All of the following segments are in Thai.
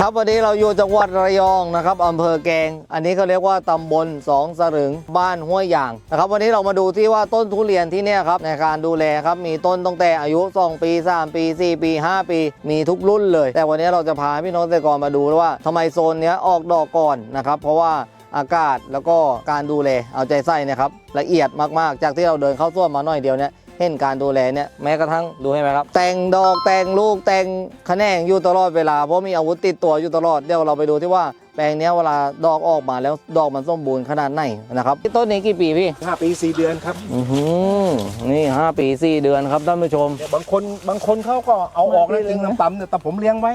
ครับวันนี้เราอยู่จังหวัดระยองนะครับอำเภอแกง อันนี้เขาเรียกว่าตำบลสองสรึงบ้านห้วยยางนะครับวันนี้เรามาดูที่ว่าต้นทุเรียนที่เนี่ยครับในการดูแลครับมีต้นตั้งแต่อายุ 2 ปี 3 ปี 4 ปี 5 ปี มีทุกรุ่นเลย แต่วันนี้เราจะพาพี่น้องเกษตรกรมาดูว่าทำไมโซนเนี้ยออกดอกก่อนนะครับเพราะว่าอากาศแล้วก็การดูแลเอาใจใส่นะครับละเอียดมากๆ จากที่เราเดินเข้าสวนมาหน่อยเดียวเนี่ย เห็นการดูแลเนี่ยแม้กระทั่งดูให้ไหมครับ แต่งดอกแต่งลูกแต่งขะแนงอยู่ตลอดเวลาเพราะมีอาวุธติดตัวอยู่ตลอดเดี๋ยวเราไปดูที่ว่าแปลงเนี้ยเวลาดอกออกมาแล้วดอกมันสมบูรณ์ขนาดไหนนะครับต้นนี้กี่ปีพี่ห้าปีสี่เดือนครับอือหือนี่ห้าปีสี่เดือนครับท่านผู้ชมเนี่ยบางคนบางคนเขาก็เอาออกแล้วจริงน้ำปั๊มเนี่ยแต่ผมเลี้ยงไว้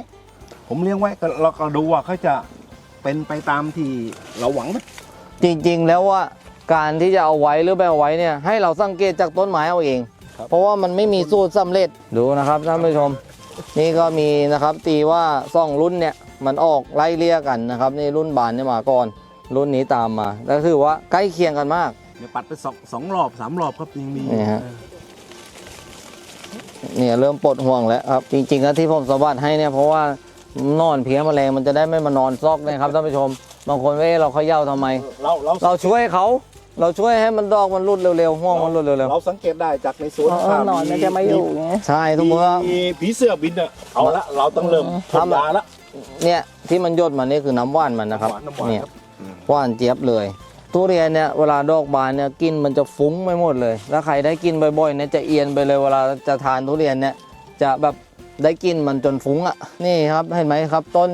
ผมเลี้ยงไว้ก็เราก็ดูว่าเขาจะเป็นไปตามที่เราหวังไหมจริงๆแล้วว่าการที่จะเอาไว้หรือไม่เอาไว้เนี่ยให้เราสังเกตจากต้นไม้เอาเอง เพราะว่ามันไม่มีสูตรสำเร็จดูนะครับท่านผู้ชม นี่ก็มีนะครับตีว่าซ่องรุ่นเนี่ยมันออกไล่เลี่ยกันนะครับนี่รุ่นบานเนี่ยมาก่อนรุ่นนี้ตามมาแล้วถือว่าใกล้เคียงกันมากเดี๋ยวปัดไปสองสองรอบสามรอบครับยังมีนี่ฮะเนี่ยเริ่มปลดห่วงแล้วครับจริงๆแล้วที่ผมสวัสดให้เนี่ยเพราะว่านอนเพี้ยแมลงมันจะได้ไม่มานอนซอกนะครับท่านผู้ชม บางคนเว้ยเราเขย่าทำไมเราเราเราช่วยเขา เราช่วยให้มันดอกมันรุดเร็วๆห่วงมันรุดเร็วเราสังเกตได้จากในสวนเออนอนมันจะไม่อยู่ไงๆใช่ทุกเมื่อ มีผีเสื้อบินอะเอาละเราต้องเริ่มทำ ทำยาละ เนี่ยที่มันยดมานี่คือน้ำว่านมันนะครับหวานน้ำหวานเนี่ยครับอืมว่านเจี๊ยบเลยทุเรียนเนี่ยเวลาดอกบานเนี่ยกลินมันจะฟุ้งไปหมดเลยแล้วใครได้กินบ่อยๆเนี่ยจะเอียนไปเลยเวลาจะทานทุเรียนเนี่ยจะแบบได้กินมันจนฟุ้งอะนี่ครับเห็นไหมครับต้น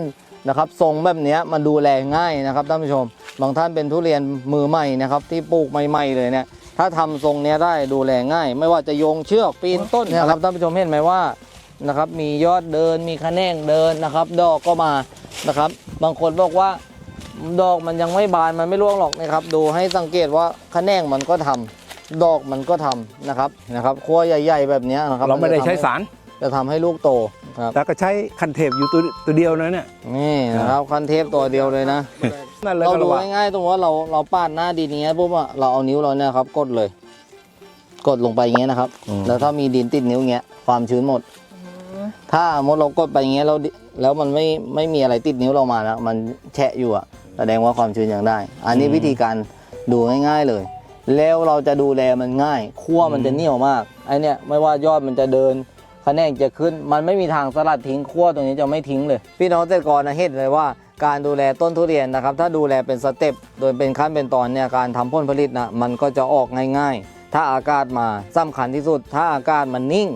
นะครับ ทรงแบบเนี้ยมันดูแลง่ายนะครับท่านผู้ชม บางท่านเป็นทุเรียนมือใหม่นะครับที่ปลูกใหม่ๆเลยเนี่ยถ้าทำทรงเนี้ยได้ดูแลง่าย ไม่ว่าจะโยงเชือกปีนต้นเนยครับท่านผู้ชมเห็นไหมว่านะครับมียอดเดินมีคะแนงเดินนะครับ ดอกก็มานะครับ บางคนบอกว่าดอกมันยังไม่บานมันไม่ร่วงหรอกนะครับ ดูให้สังเกตว่าคะแนงมันก็ทำดอกมันก็ทำนะครับนะครับขั้วใหญ่ๆแบบเนี้ยนะครับเราไม่ได้ใช้จะทำสารจะทำให้ลูกโตครับแล้วก็ใช้คันเทปอยู่ตัวตัวเดียวนะเนี่ยนี่นะครับคันเทปตัวเดียวเลยนะ นั่นเลยเราก็ดูระว่าง่ายๆตรงว่าเราเราปาดหน้าดินอย่างเงี้ยปุ๊บอะเราเอานิ้วเราเนี่ยครับกดเลย กดลงไปอย่างเงี้ยนะครับ แล้วถ้ามีดินติดนิ้วเงี้ยความชื้นหมด ถ้ามดเรากดไปอย่างเงี้ยเราดิแล้วมันไม่ไม่มีอะไรติดนิ้วเรามาแล้วมันแฉะอยู่อะแสดงว่าความชื้นยังได้ อันนี้วิธีการดูง่าย ๆเลย แล้วเราจะดูแลมันง่ายขั้วมันจะเหนียวมากไอเนี้ยไม่ว่ายอดมันจะเดินคะแนนจะขึ้น มันไม่มีทางสลัดทิ้งขั้วตรงนี้จะไม่ทิ้งเลย พี่น้องเกษตรกรนะเห็นเลยว่า การดูแลต้นทุเรียนนะครับ ถ้าดูแลเป็นสเต็ปโดยเป็นขั้นเป็นตอนเนี่ยการทำผลผลิตนะมันก็จะออกง่ายๆ ถ้าอากาศมาสำคัญที่สุด ถ้าอากาศมันนิ่ง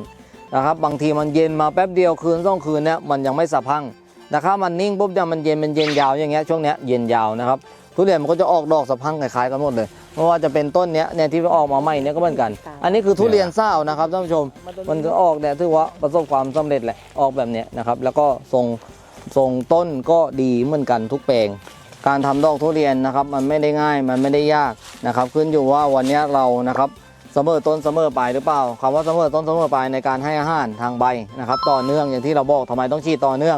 นะครับ บางทีมันเย็นมาแป๊บเดียวคืนสองคืนเนี่ยมันยังไม่สะพังนะครับมันนิ่งปุ๊บเนี่ยมันเย็นมันเย็นยาวอย่างเงี้ยช่วงเนี้ยเย็นยาวนะครับทุเรียนมันก็จะออกดอกสะพังคล้ายๆกันหมดเลยไม่ว่าจะเป็นต้นเนี้ยเนี่ยที่ออกมาใหม่เนี่ยก็เหมือนกัน อันนี้คือทุเรียนเศร้านะครับท่านผู้ชมมันก็ออกเนี่ยถือว่าประสบความสำเร็จแหละออกแบบเนี้ยนะครับแล้วก็ทรง ทรงต้นก็ดีเหมือนกันทุกแปลง การทำดอกทุเรียนนะครับ มันไม่ได้ง่ายมันไม่ได้ยากนะครับ ขึ้นอยู่ว่าวันนี้เรานะครับเสมอต้นเสมอปลายหรือเปล่าคำว่าเสมอต้นเสมอปลายในการให้อาหารทางใบนะครับ ต่อเนื่องอย่างที่เราบอกทำไมต้องฉีดต่อเนื่อง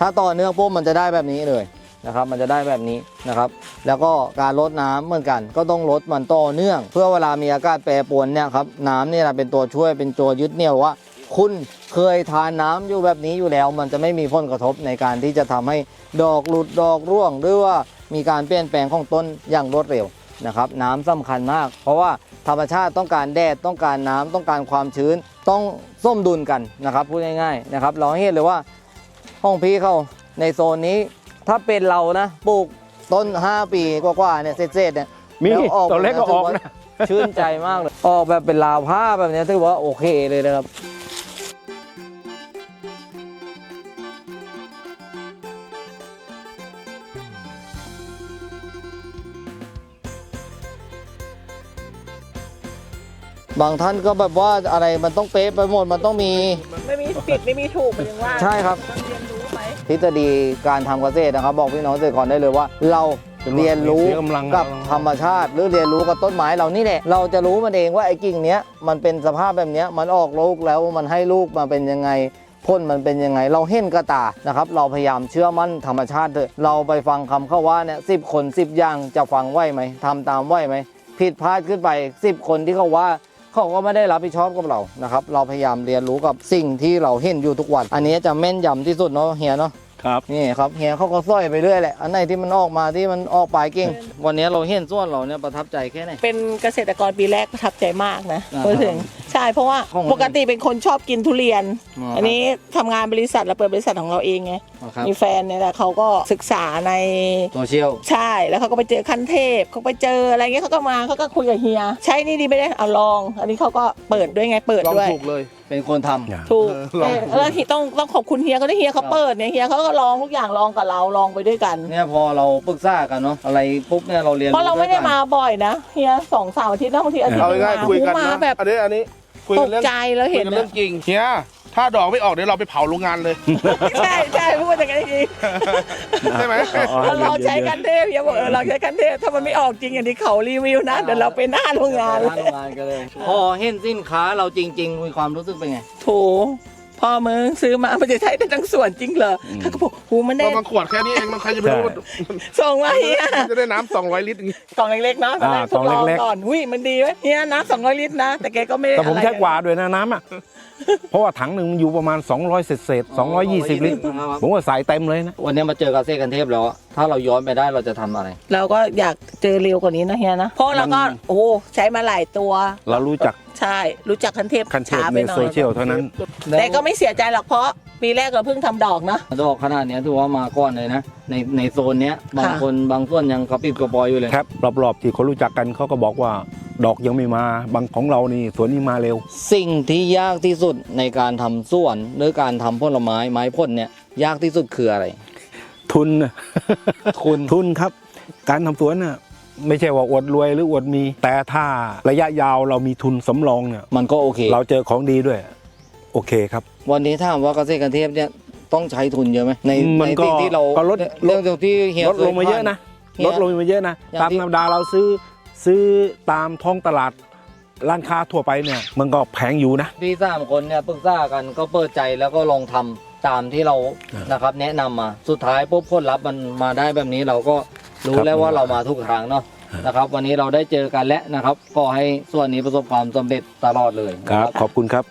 ถ้าต่อเนื่องปุ๊บมันจะได้แบบนี้เลยนะครับมันจะได้แบบนี้นะครับ แล้วก็การลดน้ำเหมือนกัน ก็ต้องลดมันต่อเนื่อง เพื่อเวลามีอากาศแปรปรวนเนี่ยครับน้ำนี่แหละเป็นตัวช่วยเป็นตัวยึดเหนี่ยวว่า คุณเคยทานน้ำอยู่แบบนี้อยู่แล้ว มันจะไม่มีผลกระทบในการที่จะทำให้ดอกหลุดดอกร่วง หรือว่ามีการเปลี่ยนแปลงของต้นอย่างรวดเร็วนะครับน้ำสำคัญมาก เพราะว่าธรรมชาติต้องการแดดต้องการน้ำต้องการความชื้นต้องส้มดุลกันนะครับพูดง่ายๆนะครับเราให้เห็นเลยว่าห้องพี่เขาในโซนนี้ ถ้าเป็นเรานะปลูกต้น 5 ปีกว่าๆเนี่ยเศษๆเนี่ยมีแล้วออกตัวเล็กก็ออกนะชื่นใจมากเลย ออกแบบเป็นลาวผ้าแบบเนี้ยถือว่าโอเคเลยนะครับ บางท่านก็แบบว่าอะไรมันต้องเป๊ะไปหมดมันต้องมี ไม่มีผิดไม่มีถูกมันยังว่าใช่ครับต้องเรียนรู้ไหมทฤษฎีการทำเกษตรนะครับ บอกพี่น้องเกษตรกรได้เลยว่า เราเรียนรู้เสียกำลัง กับธรรมชาติ หรือเรียนรู้กับต้นไม้เรานี่แหละเราจะรู้มันเองว่าไอ้กิ่งเนี้ยมันเป็นสภาพแบบเนี้ยมันออกลูกแล้วมันให้ลูกมาเป็นยังไงพ่นมันเป็นยังไง เราเห็นกระตานะครับ เราพยายามเชื่อมั่นธรรมชาติเถอะเราไปฟังคำเข้าว่าเนี่ยสิบคนสิบอย่างจะฟังไหวไหมทำตามไหวไหมผิดพลาดขึ้นไปสิบคนที่เขาว่า เขาก็ไม่ได้รับผิดชอบกับเรานะครับ เราพยายามเรียนรู้กับสิ่งที่เราเห็นอยู่ทุกวัน อันนี้จะแม่นยำที่สุดเนาะเฮียเนาะ ครับ นี่ครับเฮียเขาก็สร้อยไปเรื่อยแหละอันไหนที่มันออกมาที่มันออกปลายเก่ง วันนี้เราเห็นส่วนเราเนี่ยประทับใจแค่ไหน เป็นเกษตรกรปีแรกประทับใจมากนะอ่าพูดถึงใช่เพราะว่าของปกติเป็นคนชอบกินทุเรียน อ๋ออั อันนี้ทำงานบริษัทเราเปิดบริษัทของเราเองไงครับมีแฟนเนี่ยแหละเขาก็ศึกษาในโซเชียล ใช่แล้วเขาก็ไปเจอขั้นเทพเขาไปเจออะไรเงี้ยเขาก็มาเขาก็คุยกับเฮีย ใช่นี่ดีไม่ได้เอาลอง อันนี้เขาก็เปิดด้วยไงเปิดลองด้วย ถูกเลย เป็นคนทำ ถูกลอง เออแล้วที่ต้องต้องขอบคุณเฮียก็ได้เฮียเขาเปิดเนี่ยเฮียเขาก็ลองทุกอย่างลองกับเราลองไปด้วยกันเนี่ยพอเราปรึกษากันเนาะอะไรปุ๊บเนี่ยเราเรียนเพราะเราไม่ได้วยกันมาบ่อยนะเฮียสองสามอาทิตย์นะบางทีอาทิตย์เอาหนึ่งง่ายมาๆคุยกันมานะแบบอันนี้อันนี้คุยตกันกเรื่องใจแล้วคุยเห็นกันเรื่นะองจริงเฮีย ถ้าดอกไม่ออกเดี๋ยวเราไปเผาโรงงานเลย ใช่ใช่พูดอย่างนั้นจริงใช่ไหมเราลองใช้กันเทพเฮียบอกเออลองใช้กันเทพถ้ามันไม่ออกจริงอย่างที่เขารีวิวนะเดี๋ยวเราไปหน้าโรงงานหน้าโรงงานกันเลย พอเห็นสินค้าเราจริง ๆ มีความรู้สึกเป็นไง โถ พ่อมึงซื้อมามันจะใช้ได้ทั้งส่วนจริงเหรอเขาก็บอกหูมันได้เรามาขวดแค่นี้เองมันใครจะไปรู้ว่าส่งมาเฮียมันจะได้น้ำสองร้อยลิตรอย่างงี้กล่องเล็กๆเนาะตอนแรกอ่าทดลองกล่องเล็กๆ ก่อนอุ้ยมันดีไหมเฮียนะสองร้อยลิตรนะ แต่แกก็ไม่ได้แต่ผมอะไร ใช้กว่าด้วยนะน้ำอะ เพราะว่าถังหนึ่งมันอยู่ประมาณ 200 เศษเศษๆ220 ลิตรครับผมว่าใส่เต็มเลยนะ วันนี้มาเจอกับเซกันเทพแล้วอะถ้าเราย้อนไปได้เราจะทำอะไร เราก็อยากเจอเร็วกว่านี้นะเฮียนะ เพราะเราก็มันโอ้ใช้มาหลายตัว เรารู้จัก ใช่รู้จักคันเทพคันเทพช้าไปในหน่อโซยเชียลเท่านั้น แต่ก็ไม่เสียใจหรอกเพราะปีแรกเราเพิ่งทำดอกเนาะ ดอกขนาดเนี้ยถือว่ามาก่อนเลยนะ ในในโซนเนี้ยบางคนบางส่วนยังกระปิดกระปอยอยู่เลย ครับรอบๆที่เขารู้จักกันเขาก็บอกว่า ดอกยังไม่มาบางของเรานี่สวนนี้มาเร็ว สิ่งที่ยากที่สุดในการทำสวนหรือการทำผลไม้ไม้ผลเนี่ยยากที่สุดคืออะไร ทุนน่ะทุน ทุนครับ การทำสวนน่ะ ไม่ใช่ว่าอวดรวยหรืออวดมี แต่ถ้าระยะยาวเรามีทุนสำรองเนี่ยมันก็โอเค เราเจอของดีด้วย โอเคครับ วันนี้ถามว่าเกษตรกันเทพเนี่ยต้องใช้ทุนเยอะไหมในมันในก็สิ่งที่เราก็ลด เรื่องที่เฮียลดลงมาเยอะนะเฮีย ลดลงมาเยอะนะอย่างตามที่ ธรรมดาเราซื้อซื้อตามท้องตลาดร้านค้าทั่วไปเนี่ย มันก็แพงอยู่นะ พี่สามคนเนี่ยปรึกษากันก็เปิดใจแล้วก็ลองทำตามที่เราอ่านนะครับ แนะนำมาสุดท้ายปุ๊บผลลัพธ์มันมาได้แบบนี้เราก็ รู้ครับแล้วว่าเรามาถูกทางเนาะนะครับ วันนี้เราได้เจอกันแล้วนะครับ ก็ให้ส่วนนี้ประสบความสำเร็จตลอดเลยคนะรับ ขอบคุณครับ